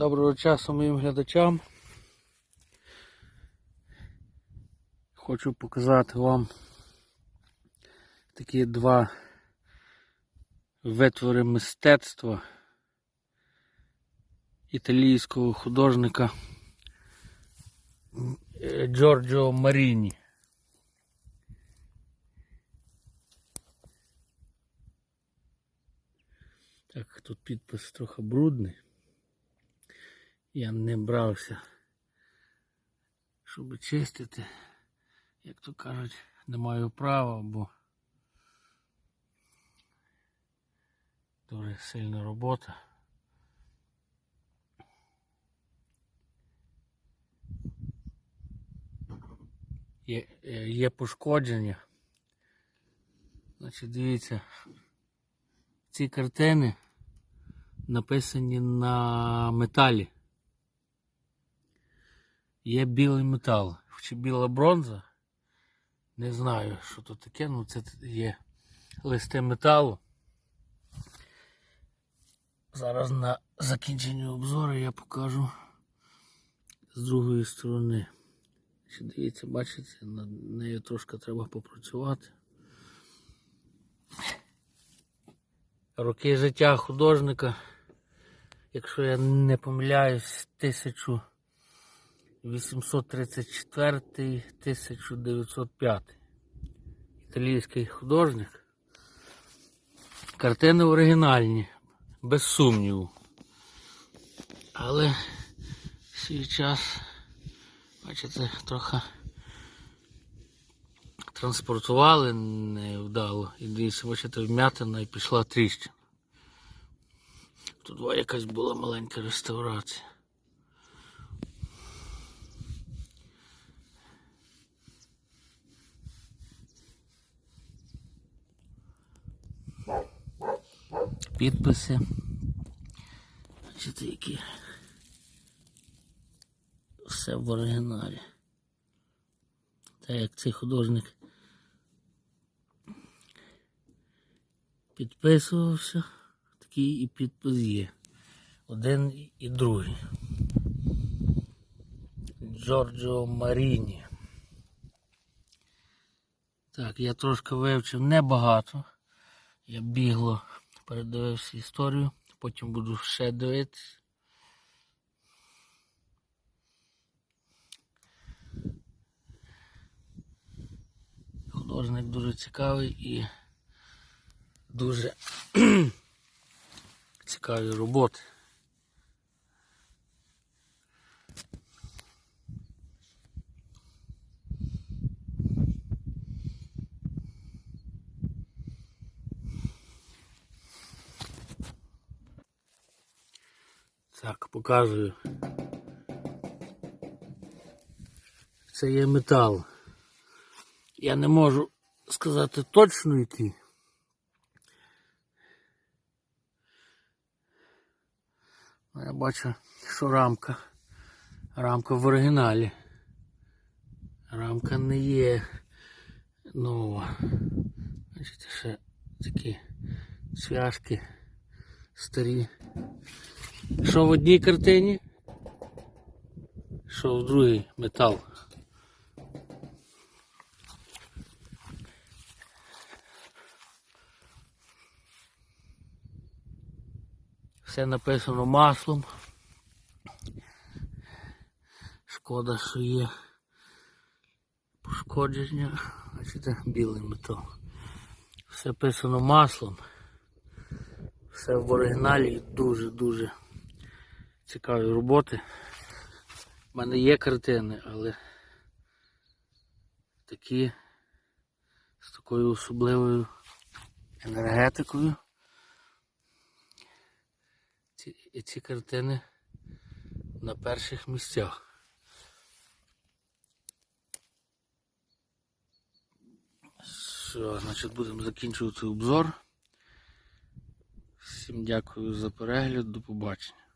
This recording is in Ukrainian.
Доброго часу моїм глядачам. Хочу показати вам такі два витвори мистецтва італійського художника е, Джорджо Маріні. Так, тут підпис трохи брудний. Я не брався, щоб чистити. Як то кажуть, не маю права, бо дуже сильна робота. Є, е, є пошкодження. Значить, дивіться, ці картини написані на металі. Є білий метал. Чи біла бронза? Не знаю, що то таке, ну це є листи металу. Зараз на закінченні обзору я покажу з другої сторони. Ще дивіться, бачите, над нею трошки треба попрацювати. Роки життя художника, якщо я не помиляюсь, 1834-1905. Італійський художник. Картини оригінальні, без сумніву. Але в свій час, бачите, трохи транспортували невдало. І дивіться, бачите, вмятина і пішла тріщина. Тут якась була маленька реставрація. Підписи. Бачите, які все в оригіналі. Та як цей художник підписувався, такий і підпис є. Один і другий. Джорджо Маріні. Так, я трошки вивчив небагато. Я бігло передивився історію, потім буду ще дивитися. Художник дуже цікавий і дуже цікаві роботи. Так, показую. Це є метал. Я не можу сказати точно який. Ну, Я бачу, що рамка. Рамка в оригіналі. Рамка не є нова. Бачите, ще такі цвяшки старі. Що в одній картині? Що в другій метал. Все написано маслом. Шкода, що є пошкодження. Бачите, білий метал. Все писано маслом. Все в оригіналі дуже-дуже цікаві роботи. У мене є картини, але такі з такою особливою енергетикою. Ці, і ці картини на перших місцях. Все, значить будемо закінчувати обзор. Всім дякую за перегляд, до побачення.